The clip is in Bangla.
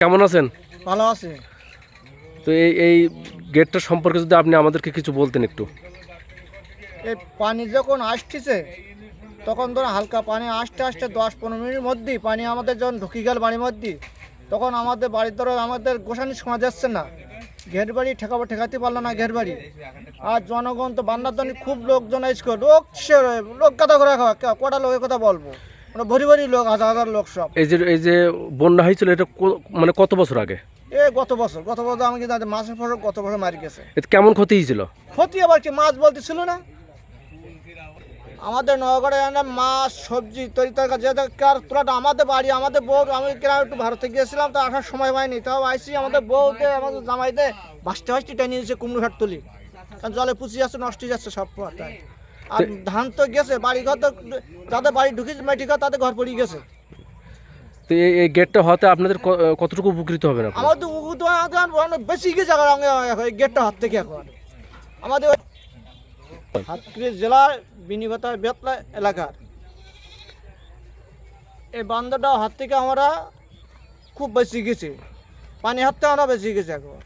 কেমন আছেন? ভালো আছে। তো এই এই গেটটা সম্পর্কে যদি আপনি আমাদেরকে কিছু বলতেন একটু। এই পানি যখন আসতেছে তখন ধরো হালকা পানি আসতে আসতে দশ পনেরো মিনিটের মধ্যেই পানি আমাদের যখন ঢুকি গেল বাড়ির মধ্যে তখন আমাদের বাড়ির ধরো আমাদের গোসানি শোনা যাচ্ছে না। ঘের বাড়ি ঠেকাবো ঠেকাতে পারল না ঘের বাড়ি। আর জনগণ তো বান্নার খুব লোকজন এসে লোক লোক কথা করে কটা লোকের কথা বলব? মানে ভরি ভরি লোক হাজার হাজার লোক সব। এই যে এই যে বন্যা হয়েছিল এটা মানে কত বছর আগে? এ গত বছর গত বছর আমি কিন্তু মাছের ফসল গত বছর মারি গেছে। এতে কেমন ক্ষতি হয়েছিল? ক্ষতি আবার কি মাছ বলতে ছিল না? আমাদের নগরে মাছ সবজি তরি তরকারি যে কার তোলাটা আমাদের বাড়ি আমাদের বউ আমি গ্রামে একটু ভারতে গিয়েছিলাম তো আসার সময় পাইনি তাও আইসি আমাদের বউতে আমাদের জামাইতে বাসতে বাসতে টেনে নিয়েছে কুমড়ো ঘাট তুলি কারণ জলে পুষি যাচ্ছে নষ্ট হয়ে যাচ্ছে সব তাই। আর ধান তো গেছে বাড়ি ঘর তো যাদের বাড়ি ঢুকেছে মেটি ঘর তাদের ঘর পড়ে গেছে। তো এই গেটটা হতে আপনাদের কতটুকু উপকৃত হবে না আমাদের উগুত অনেক বেশি গেছে এখন এই গেটটা হাত থেকে এখন। আমাদের হাতকড়ি জেলার বিনিগতা বেতলা এলাকার। এই বান্ধটা হাত থেকে আমরা খুব বেশি গেছে। পানি হাত থেকে আমরা বেশি গেছে এখন।